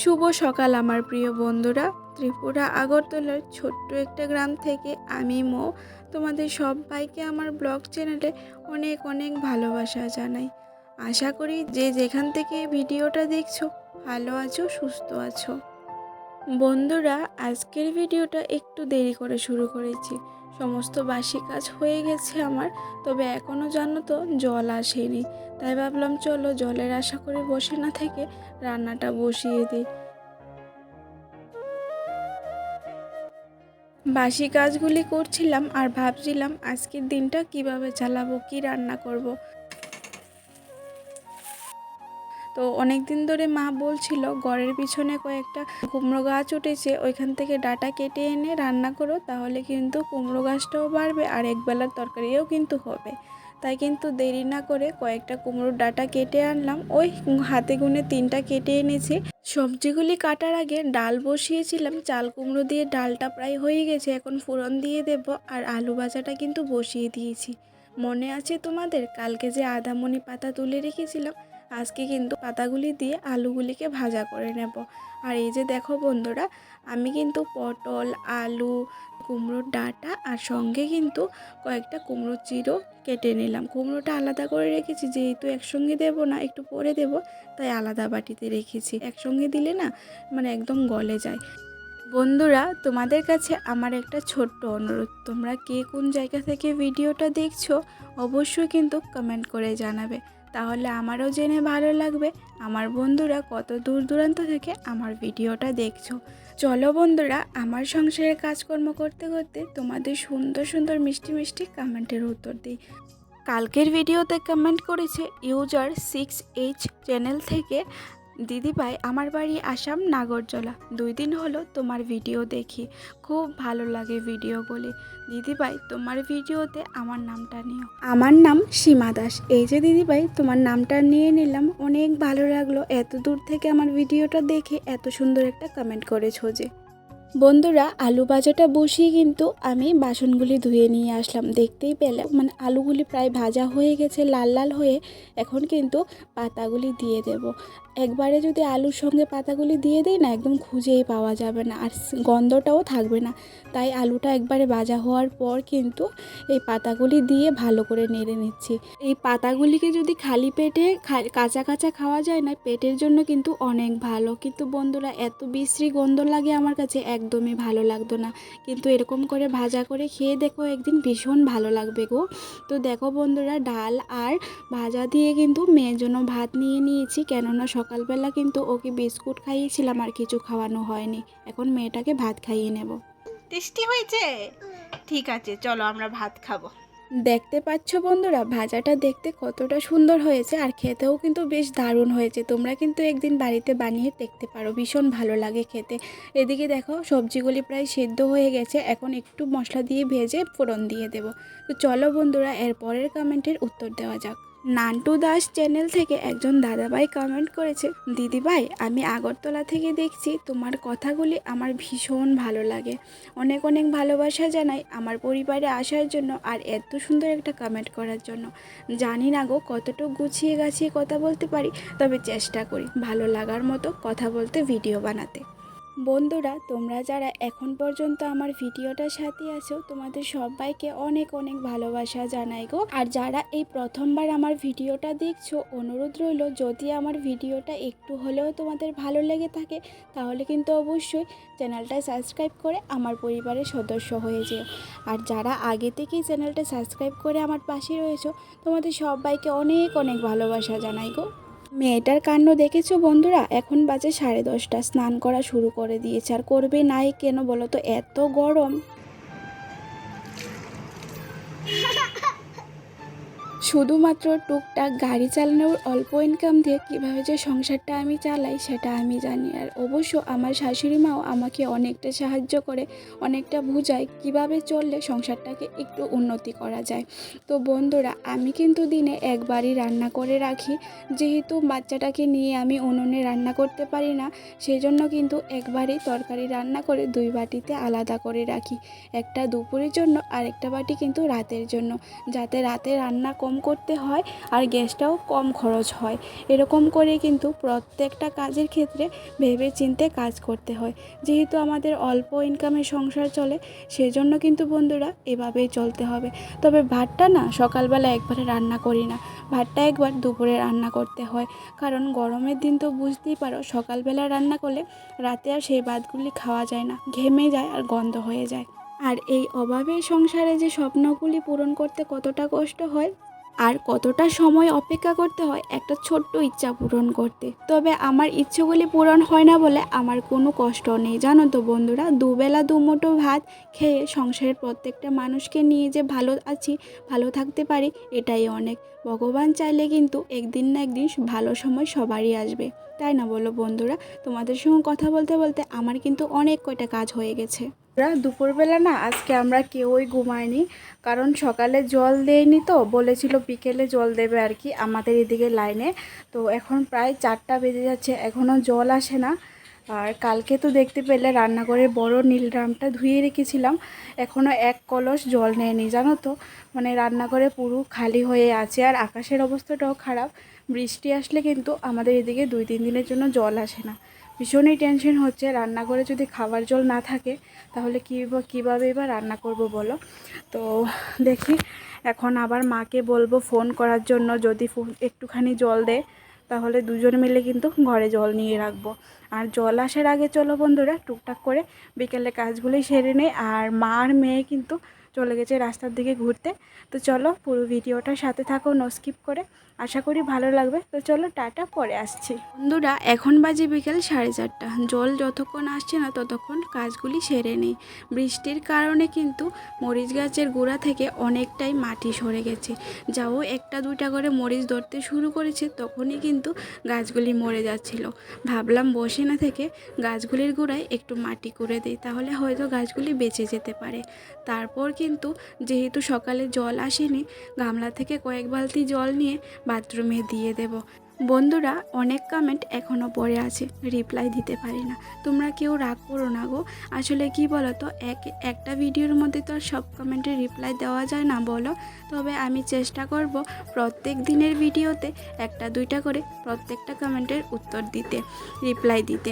শুভ সকাল, আমার প্রিয় বন্ধুরা। ত্রিপুরা, আগরতলার ছোট্ট একটা গ্রাম থেকে আমি মো। তোমাদের সবাইকে আমার ব্লগ চ্যানেলে অনেক অনেক ভালোবাসা জানাই। আশা করি যে যেখান থেকে ভিডিওটা দেখছ, ভালো আছো, সুস্থ আছো। বন্ধুরা, আজকের ভিডিওটা একটু দেরি করে শুরু করেছি। সমস্ত বাসি কাজ হয়ে গেছে আমার, তবে এখনও জানো তো জল আসেনি তাই ভাবলাম চলো জলের আশা করে বসে না থেকে রান্নাটা বসিয়ে দিই বাসি কাজগুলি করছিলাম আর ভাবছিলাম আজকের দিনটা কীভাবে চালাবো, কি রান্না করব। তো অনেক দিন ধরে মা বলছিল, ঘরের পিছনে কয়েকটা কুমড়ো গাছ উঠেছে, ওইখান থেকে ডাটা কেটে এনে রান্না করো, তাহলে কিন্তু কুমড়ো গাছটাও বাড়বে আর একবেলার তরকারিও কিন্তু হবে। তাই কিন্তু দেরি না করে কয়েকটা কুমড়োর ডাটা কেটে আনলাম। ওই হাতে গুনে তিনটা কেটে এনেছি। সবজিগুলি কাটার আগে ডাল বসিয়েছিলাম। চাল কুমড়ো দিয়ে ডালটা প্রায় হয়ে গেছে, এখন ফোড়ন দিয়ে দেব আর আলু ভাজাটা কিন্তু বসিয়ে দিয়েছি। মনে আছে তোমাদের? কালকে যে আদামনি পাতা তুলে রেখেছিলাম আজকে কিন্তু পাতাগুলি দিয়ে আলুগুলিকে ভাজা করে নেব। আর এই যে দেখো বন্ধুরা, আমি কিন্তু পটল, আলু, কুমড়োর ডাঁটা আর সঙ্গে কিন্তু কয়েকটা কুমড়ো চিরো কেটে নিলাম। কুমড়োটা আলাদা করে রেখেছি, যেহেতু একসঙ্গে দেব না, একটু পরে দেব, তাই আলাদা বাটিতে রেখেছি। একসঙ্গে দিলে না মানে একদম গলে যায়। বন্ধুরা, তোমাদের কাছে আমার একটা ছোট্ট অনুরোধ, তোমরা কে কোন জায়গা থেকে ভিডিওটা দেখছ, অবশ্যই কিন্তু কমেন্ট করে জানাবে। তাহলে আমারও জেনে ভালো লাগবে। আমার বন্ধুরা কত দূর দূরান্ত থেকে আমার ভিডিওটা দেখছ। চলো বন্ধুরা, আমার সংসারের কাজকর্ম করতে করতে তোমাদের সুন্দর সুন্দর মিষ্টি মিষ্টি কমেন্টের উত্তর দিই। কালকের ভিডিওতে কমেন্ট করেছে ইউজার সিক্স এইচ চ্যানেল থেকে দিদিভাই, আমার বাড়ি আসাম নাগরজলা। দুই দিন হলো তোমার ভিডিও দেখি। খুব ভালো লাগে ভিডিওগুলি দিদিভাই, তোমার ভিডিওতে আমার নামটা নিও। আমার নাম সীমা দাস। এই যে দিদিভাই, তোমার নামটা নিয়ে নিলাম। অনেক ভালো লাগল। এত দূর থেকে আমার ভিডিওটা দেখে এত সুন্দর একটা কমেন্ট করেছ যে। বন্ধুরা, আলু ভাজাটা বসিয়ে কিন্তু আমি বাসনগুলি ধুয়ে নিয়ে আসলাম। দেখতেই পেলে মানে আলুগুলি প্রায় ভাজা হয়ে গেছে, লাল লাল হয়ে। এখন কিন্তু পাতাগুলি দিয়ে দেব। একবারে যদি আলুর সঙ্গে পাতাগুলি দিয়ে দিই না, একদম খুঁজেই পাওয়া যাবে না আর গন্ধটাও থাকবে না। তাই আলুটা একবারে ভাজা হওয়ার পর কিন্তু এই পাতাগুলি দিয়ে ভালো করে নেড়ে নিচ্ছি। এই পাতাগুলিকে যদি খালি পেটে কাঁচা কাঁচা খাওয়া যায় না, পেটের জন্য কিন্তু অনেক ভালো। কিন্তু বন্ধুরা, এত বিশ্রী গন্ধ লাগে আমার কাছে, একদমই ভালো লাগতো না। কিন্তু এরকম করে ভাজা করে খেয়ে দেখো, একদিন ভীষণ ভালো লাগবে গো। তো দেখো বন্ধুরা, ডাল আর ভাজা দিয়ে কিন্তু মেয়ের জন্য ভাত নিয়ে নিয়েছি। কেননা সকালবেলা কিন্তু ওকে বিস্কুট খাইয়েছিলাম আর কিছু খাওয়ানো হয়নি। এখন মেয়েটাকে ভাত খাইয়ে নেব। টেস্টি হয়েছে? ঠিক আছে চলো আমরা ভাত খাব। দেখতে পাচ্ছ বন্ধুরা ভাজাটা দেখতে কতটা সুন্দর হয়েছে আর খেতেও কিন্তু বেশ দারুণ হয়েছে। তোমরা কিন্তু একদিন বাড়িতে বানিয়ে দেখতে পারো ভীষণ ভালো লাগে খেতে। এদিকে দেখো সবজিগুলি প্রায় সেদ্ধ হয়ে গেছে। এখন একটু মশলা দিয়ে ভেজে ফোড়ন দিয়ে দেব। তো চলো বন্ধুরা এর পরের কমেন্টের উত্তর দেওয়া যাক। নান্টু দাস চ্যানেল থেকে একজন দাদাভাই কমেন্ট করেছে, দিদিভাই, আমি আগরতলা থেকে দেখছি, তোমার কথাগুলি আমার ভীষণ ভালো লাগে। অনেক অনেক ভালোবাসা জানাই আমার পরিবারে আসার জন্য আর এত সুন্দর একটা কমেন্ট করার জন্য। জানি না গো কতটুকু গুছিয়ে গাছিয়ে কথা বলতে পারি, তবে চেষ্টা করি ভালো লাগার মতো কথা বলতে ভিডিও বানাতে। বন্ধুরা, তোমরা যারা এখন পর্যন্ত আমার ভিডিওটার সাথে আছো, তোমাদের সবাইকে অনেক অনেক ভালোবাসা জানাই গো। আর যারা এই প্রথমবার আমার ভিডিওটা দেখছ, অনুরোধ রইল যদি আমার ভিডিওটা একটু হলেও তোমাদের ভালো লেগে থাকে, তাহলে কিন্তু অবশ্যই চ্যানেলটা সাবস্ক্রাইব করে আমার পরিবারের সদস্য হয়ে যেও। আর যারা আগে থেকেই চ্যানেলটা সাবস্ক্রাইব করে আমার পাশে রয়েছো, তোমাদের সবাইকে অনেক অনেক ভালোবাসা জানাই গো। মেয়েটার কাণ্ড দেখেছ বন্ধুরা? এখন বাজে সাড়ে দশটা। স্নান করা শুরু করে দিয়েছে। আর করবে নাই কেন বলো তো? এত গরম। শুধুমাত্র টুকটাক গাড়ি চালানোর অল্প ইনকাম দিয়ে কীভাবে যে সংসারটা আমি চালাই, সেটা আমি জানি। আর অবশ্য আমার শাশুড়ি মাও আমাকে অনেকটা সাহায্য করে, অনেকটা বুঝায় কীভাবে চললে সংসারটাকে একটু উন্নতি করা যায়। তো বন্ধুরা, আমি কিন্তু দিনে একবারই রান্না করে রাখি। যেহেতু বাচ্চাটাকে নিয়ে আমি উনুনে রান্না করতে পারি না সেই জন্য কিন্তু একবারই তরকারি রান্না করে দুই বাটিতে আলাদা করে রাখি। একটা দুপুরের জন্য আর একটা বাটি কিন্তু রাতের জন্য। যাতে রাতে রান্না কম কম করতে হয় আর গ্যাসটাও কম খরচ হয়। এরকম করে কিন্তু প্রত্যেকটা কাজের ক্ষেত্রে ভেবে চিনতে কাজ করতে হয়। যেহেতু আমাদের অল্প ইনকামে সংসার চলে, সেজন্য কিন্তু বন্ধুরা এভাবেই চলতে হবে। তবে ভাতটা না সকালবেলা একবারে রান্না করি না। ভাতটা একবার দুপুরে রান্না করতে হয়। কারণ গরমের দিন তো বুঝতেই পারো, সকালবেলা রান্না করলে রাতে আর সেই ভাতগুলি খাওয়া যায় না, ঘেমে যায় আর গন্ধ হয়ে যায়। আর এই অভাবের সংসারে যে স্বপ্নগুলি পূরণ করতে কতটা কষ্ট হয় আর কতটা সময় অপেক্ষা করতে হয় একটা ছোট্ট ইচ্ছা পূরণ করতে। তবে আমার ইচ্ছেগুলি পূরণ হয় না বলে আমার কোনো কষ্ট নেই। জানো তো বন্ধুরা, দুবেলা দুমুঠো ভাত খেয়ে সংসারের প্রত্যেকটা মানুষকে নিয়ে যে ভালো আছি, ভালো থাকতে পারি, এটাই অনেক। ভগবান চাইলে কিন্তু একদিন না একদিন ভালো সময় সবারই আসবে। তাই না বলো বন্ধুরা? তোমাদের সঙ্গে কথা বলতে বলতে আমার কিন্তু অনেক কয়টা কাজ হয়ে গেছে। দুপুরবেলা না আজকে আমরা কেউই ঘুমাইনি, কারণ সকালে জল দেয়নি তো, বলেছিল বিকেলে জল দেবে আর কি আমাদের এদিকে লাইনে। তো এখন প্রায় চারটা বেজে যাচ্ছে এখনও জল আসে না। আর কালকে তো দেখতে পেলে রান্নাঘরে বড় নীল ড্রামটা ধুয়ে রেখেছিলাম এখনও এক কলস জল নেয়নি, জানো তো? মানে রান্নাঘরে পুরো খালি হয়ে আছে আর আকাশের অবস্থাটাও খারাপ, বৃষ্টি আসলে কিন্তু আমাদের এদিকে দুই তিন দিনের জন্য জল আসে না। ভীষণই টেনশন হচ্ছে। রান্নাঘরে যদি খাবার জল না থাকে, তাহলে কী কীভাবে এবার রান্না করব বলো? তো দেখি, এখন আবার মাকে বলব ফোন করার জন্য। যদি একটুখানি জল দেয় তাহলে দুজন মিলে কিন্তু ঘরে জল নিয়ে রাখব। আর জল আসার আগে চলো বন্ধুরা, টুকটাক করে বিকেলে কাজগুলোই সেরে নেই। আর মা আর মেয়ে কিন্তু চলে গেছে রাস্তার দিকে ঘুরতে। তো চলো পুরো ভিডিওটার সাথে থাকো নো স্কিপ করে। আশা করি ভালো লাগবে। তো চলো টাটা, পরে আসছি। বন্ধুরা, এখন বাজে বিকেল সাড়ে চারটা। জল যতক্ষণ আসছে না ততক্ষণ কাজগুলি সেরে নেই। বৃষ্টির কারণে কিন্তু মরিচ গাছের গোড়া থেকে অনেকটাই মাটি সরে গেছে। যাও, একটা দুইটা করে মরিচ ধরতে শুরু করেছে, তখনই কিন্তু গাছগুলি মরে যাচ্ছিল। ভাবলাম বসে না থেকে গাছগুলির গোড়ায় একটু মাটি করে দিই, তাহলে হয়তো গাছগুলি বেঁচে যেতে পারে। তারপর কিন্তু যেহেতু সকালে জল আসেনি, গামলা থেকে কয়েক বালতি জল নিয়ে বাথরুমে দিয়ে দেব। বন্ধুরা, অনেক কমেন্ট এখনও পড়ে আছে রিপ্লাই দিতে পারি না। তোমরা কেউ রাগ করো না গো। আসলে কি বলো তো এক, একটা ভিডিওর মধ্যে তো আর সব কমেন্টের রিপ্লাই দেওয়া যায় না বলো। তবে আমি চেষ্টা করব প্রত্যেক দিনের ভিডিওতে একটা দুইটা করে প্রত্যেকটা কমেন্টের উত্তর দিতে রিপ্লাই দিতে।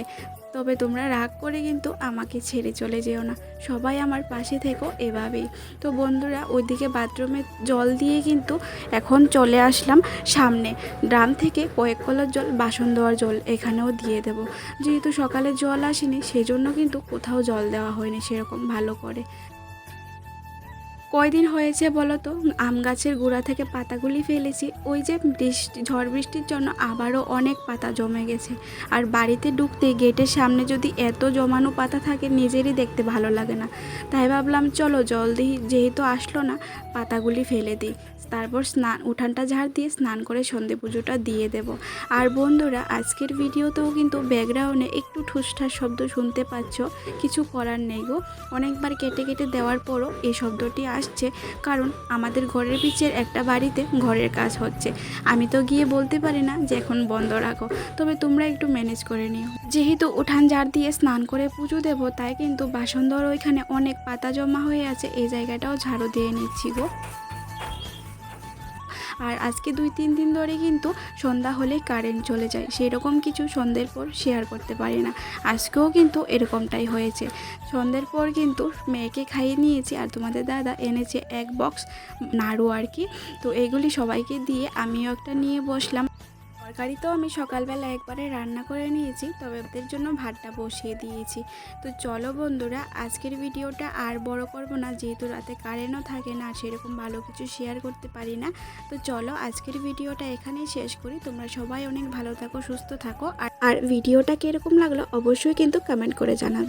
তবে তোমরা রাগ করে কিন্তু আমাকে ছেড়ে চলে যেও না। সবাই আমার পাশে থেকো এভাবেই। তো বন্ধুরা, ওইদিকে বাথরুমে জল দিয়ে কিন্তু এখন চলে আসলাম সামনে। ড্রাম থেকে কয়েক কলার জল, বাসন দেওয়ার জল এখানেও দিয়ে দেব। যেহেতু সকালে জল আসেনি, সেজন্য কিন্তু কোথাও জল দেওয়া হয়নি সেরকম ভালো করে। কয়দিন হয়েছে বলো তো? আম গাছের গোড়া থেকে পাতাগুলি ফেলেছি। ওই যে বৃষ্টি, ঝড় বৃষ্টির জন্য আবারও অনেক পাতা জমে গেছে। আর বাড়িতে ঢুকতে গেটের সামনে যদি এত জমানো পাতা থাকে, নিজেরই দেখতে ভালো লাগে না। তাই ভাবলাম, চলো জলদি, যেহেতু আসলো না, পাতাগুলি ফেলে দিই। তারপর স্নান, উঠানটা ঝাড় দিয়ে স্নান করে সন্ধে পুজোটা দিয়ে দেব। আর বন্ধুরা, আজকের ভিডিওতেও কিন্তু ব্যাকগ্রাউন্ডে একটু ঠুসঠাস শব্দ শুনতে পাচ্ছ। কিছু করার নেই গো। অনেকবার কেটে কেটে দেওয়ার পরও এই শব্দটি আসছে, কারণ আমাদের ঘরের পিছের একটা বাড়িতে ঘরের কাজ হচ্ছে। আমি তো গিয়ে বলতে পারি না যে এখন বন্ধ রাখো, তবে তোমরা একটু ম্যানেজ করে নিও। যেহেতু উঠান ঝাড় দিয়ে স্নান করে পুজো দেবো, তাই কিন্তু বাসন ধর ওইখানে অনেক পাতা জমা হয়ে আছে, এই জায়গাটাও ঝাড়ু দিয়ে নিচ্ছি গো। আর আজকে দুই, তিন দিন ধরে কিন্তু সন্ধ্যা হলে কারেন্ট চলে যায়। সেই রকম কিছু সন্ধ্যের পর শেয়ার করতে পারি না। আজকেও কিন্তু এরকমটাই হয়েছে। সন্ধ্যের পর কিন্তু মেয়েকে খাইয়ে নিয়েছি আর তোমাদের দাদা এনেছে এক বক্স নাড়ু আর কি। তো এগুলি সবাইকে দিয়ে আমিও একটা নিয়ে বসলাম। তরকারি তো আমি সকালবেলা একবারে রান্না করে নিয়েছি, তবে ওদের জন্য ভাতটা বসিয়ে দিয়েছি। তো চলো বন্ধুরা, আজকের ভিডিওটা আর বড় করব না, যেহেতু রাতে কারেন্টও থাকে না সেরকম ভালো কিছু শেয়ার করতে পারি না। তো চলো আজকের ভিডিওটা এখানেই শেষ করি। তোমরা সবাই অনেক ভালো থাকো, সুস্থ থাকো, আর ভিডিওটা কীরকম লাগল অবশ্যই কিন্তু কমেন্ট করে জানাবে।